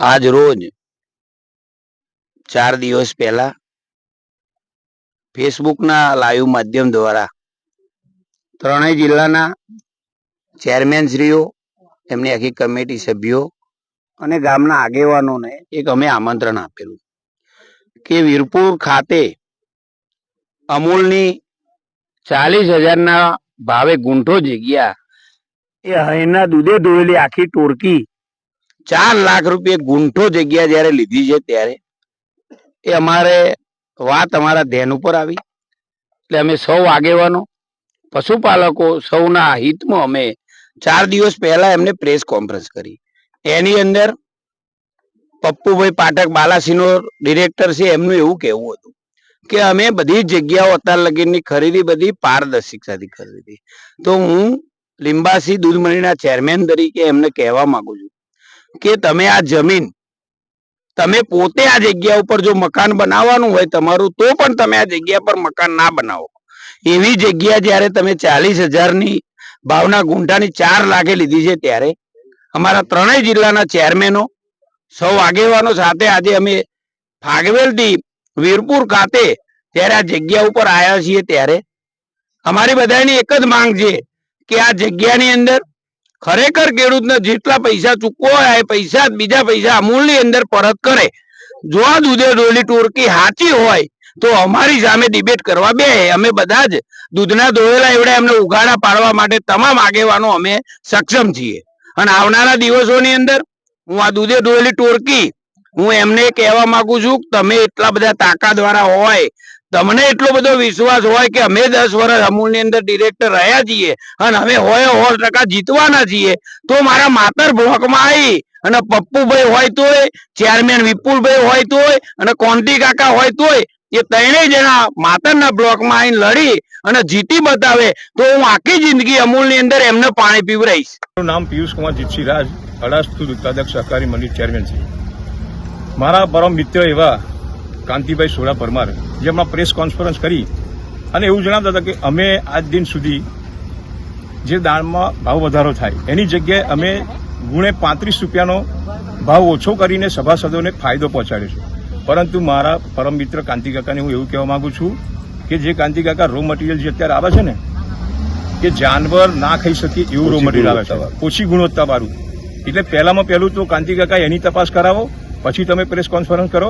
આજ રોજ ચાર દિવસ પહેલા ફેસબુકના લાઈવ માધ્યમ દ્વારા ત્રણેય જિલ્લાના ચેરમેનશ્રીઓ, એમની આખી કમિટી સભ્યો અને ગામના આગેવાનોને એક અમે આમંત્રણ આપેલું કે વીરપુર ખાતે અમૂલની ચાલીસ હજારના ભાવે ગુંઠો જગ્યા એ અહીંના દૂધે ધોયેલી આખી ટોળકી ચાર લાખ રૂપિયા ગુંઠો જગ્યા જ્યારે લીધી છે ત્યારે, એ અમારે વાત અમારા ધ્યાન ઉપર આવી. એટલે અમે સૌ આગેવાનો, પશુપાલકો સૌના હિતમાં અમે ચાર દિવસ પહેલા એમને પ્રેસ કોન્ફરન્સ કરી. એની અંદર પપ્પુભાઈ પાઠક બાલાસિનો ડિરેક્ટર છે, એમનું એવું કહેવું હતું કે અમે બધી જગ્યાઓ અત્યાર લગીની ખરીદી બધી પારદર્શિકતાથી ખરીદી. તો હું લિંબાસી દૂધમણીના ચેરમેન તરીકે એમને કહેવા માંગુ છું કે તમે આ જમીન તમે પોતે આ જગ્યા ઉપર જો મકાન બનાવવાનું હોય તમારું, તો પણ તમે આ જગ્યા પર મકાન ના બનાવો. એવી જગ્યા જ્યારે તમે ચાલીસ હજારની ભાવના ગુંઠાની ચાર લાખે લીધી છે ત્યારે અમારા ત્રણેય જિલ્લાના ચેરમેનો સૌ આગેવાનો સાથે આજે અમે ફાગવેલથી વીરપુર ખાતે ત્યારે આ જગ્યા ઉપર આવ્યા છીએ ત્યારે અમારી બધાની એક જ માંગ છે કે આ જગ્યાની અંદર ખરેખર ખેડૂતને જેટલા પૈસા ચૂકવો એ પૈસા બીજા પૈસા અમૂલની અંદર પરત કરે. જો આ દૂધે ડોલી ટોળકી સાચી હોય, તો અમારી સામે ડિબેટ કરવા બે. અમે બધા જ દૂધના દોયેલા એવડે એમને ઉઘાડા પાડવા માટે તમામ આગેવાનો અમે સક્ષમ છીએ. અને આવનારા દિવસોની અંદર હું આ દૂધે દોયેલી ટોળકી, હું એમને કહેવા માંગુ છું તમે એટલા બધા તાકાત દ્વારા હોય તમને એટલો બધો વિશ્વાસ હોય કે અમે દસ વર્ષ અમૂલની અંદર ડિરેક્ટર રહ્યા છીએ અને અમે હોય સો ટકા જીતવાના છીએ, તો મારા માતર બ્લોકમાં આવી અને પપ્પુભાઈ હોય તોય ચેરમેન વિપુલભાઈ હોય તોય અને કોન્ટી કાકા હોય તોય, એ ત્રણેય જણા માતરના બ્લોકમાં આવીને લડી અને જીતી બતાવે, તો હું આખી જિંદગી અમૂલની અંદર એમને પાણી પીવડાવીશ મારું નામ પિયુષ કુમાર જીતસિંહ રાજ અડાસ દૂધ ઉત્પાદક સહકારી મંડળ ચેરમેન છે. મારા પરમ મિત્ર એવા કાંતિભાઈ સોડા પરમાર જે હમણાં પ્રેસ કોન્ફરન્સ કરી. અને એવું જણાવતા હતા કે અમે આજ દિન સુધી જે દાળમાં ભાવ વધારો થાય એની જગ્યાએ અમે ગુણે પાંત્રીસ રૂપિયાનો ભાવ ઓછો કરીને સભાસદોને ફાયદો પહોંચાડ્યો છે. પરંતુ મારા પરમ મિત્ર કાંતિ કાકાને હું એવું કહેવા માંગુ છું કે જે કાંતિ કાકા રો મટીરિયલ જે અત્યારે આવે છે ને કે જાનવર ના ખાઈ શકે એવું રો મટીરિયલ આવે છે. ઓછી ગુણવત્તાવાળું એટલે પહેલામાં પહેલું તો કાંતિ કાકા એની તપાસ કરાવો પછી તમે પ્રેસ કોન્ફરન્સ કરો.